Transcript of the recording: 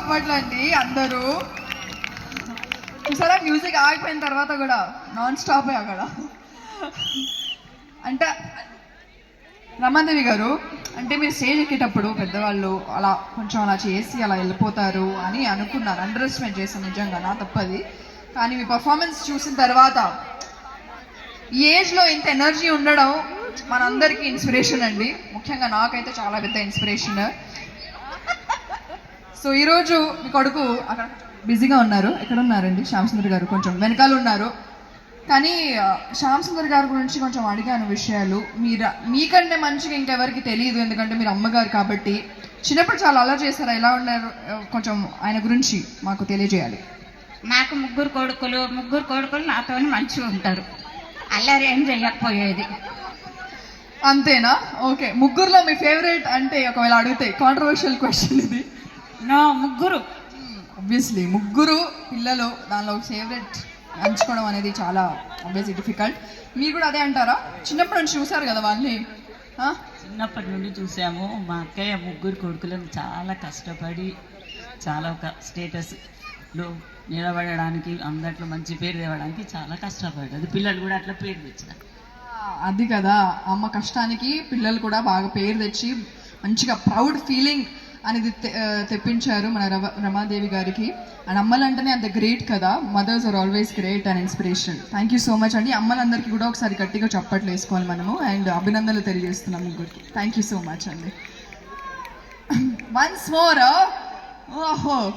అప్పట్లో అండి అందరూ. చూసారా? మ్యూజిక్ ఆగిపోయిన తర్వాత కూడా నాన్ స్టాప్ అక్కడ. అంటే రమాదేవి గారు అంటే మీరు స్టేజ్ ఎక్కేటప్పుడు పెద్దవాళ్ళు అలా కొంచెం అలా చేసి అలా వెళ్ళిపోతారు అని అనుకున్నారు. అండర్ ఎస్టిమేట్ చేశాను నిజంగా నా తప్పది. కానీ మీ పర్ఫార్మెన్స్ చూసిన తర్వాత ఈ ఏజ్లో ఇంత ఎనర్జీ ఉండడం మనందరికీ ఇన్స్పిరేషన్ అండి. ముఖ్యంగా నాకైతే చాలా పెద్ద ఇన్స్పిరేషన్ సో ఈరోజు మీ కొడుకు అక్కడ బిజీగా ఉన్నారు. ఎక్కడ ఉన్నారండి శ్యామ్ సుందర్ గారు కొంచెం వెనకాల ఉన్నారు. కానీ శ్యామ్ సుందర్ గారి గురించి కొంచెం అడిగాను విషయాలు. మీరు మీకంటే మంచిగా ఇంకెవరికి తెలియదు ఎందుకంటే మీరు అమ్మగారు కాబట్టి. చిన్నప్పుడు చాలా అలర్ చేశారా? ఎలా ఉన్నారు? కొంచెం ఆయన గురించి మాకు తెలియజేయాలి. నాకు ముగ్గురు కొడుకులు ముగ్గురు కొడుకులు నాతోని మంచిగా ఉంటారు. అల్లరి ఏం చెయ్యకపోయేది అంతేనా? ఓకే. ముగ్గురులో మీ ఫేవరెట్ అంటే ఒకవేళ అడిగితే కాంట్రవర్షియల్ క్వశ్చన్ ఇది. నో ముగ్గురు. ఆబ్వియస్లీ ముగ్గురు పిల్లలు దానిలో ఫేవరెట్ ఎంచుకోవడం అనేది చాలా ఆబ్వియస్లీ డిఫికల్ట్ మీరు కూడా అదే అంటారా? చిన్నప్పటి నుంచి చూసారు కదా వాళ్ళని? చిన్నప్పటి నుండి చూసాము. మా అక్కయ్య ముగ్గురు కొడుకులను చాలా కష్టపడి చాలా ఒక స్టేటస్లో నిలబడడానికి అందట్లో మంచి పేరు తేవడానికి చాలా కష్టపడ్డది పిల్లలు కూడా అట్లా పేరు తెచ్చారు అది కదా. అమ్మ కష్టానికి పిల్లలు కూడా బాగా పేరు తెచ్చి మంచిగా ప్రౌడ్ ఫీలింగ్ అనేది తె- తెప్పించారు మన రవ రమాదేవి గారికి. అండ్ అమ్మలంటేనే అంత గ్రేట్ కదా. Mothers are always great and inspiration thank you so much అండి అమ్మలందరికీ కూడా ఒకసారి గట్టిగా చప్పట్లు వేసుకోవాలి మనము. అండ్ అభినందనలు తెలియజేస్తున్నాం ముగ్గురికి. థ్యాంక్ యూ సో మచ్ అండి. వన్స్ మోర్ ఓహో.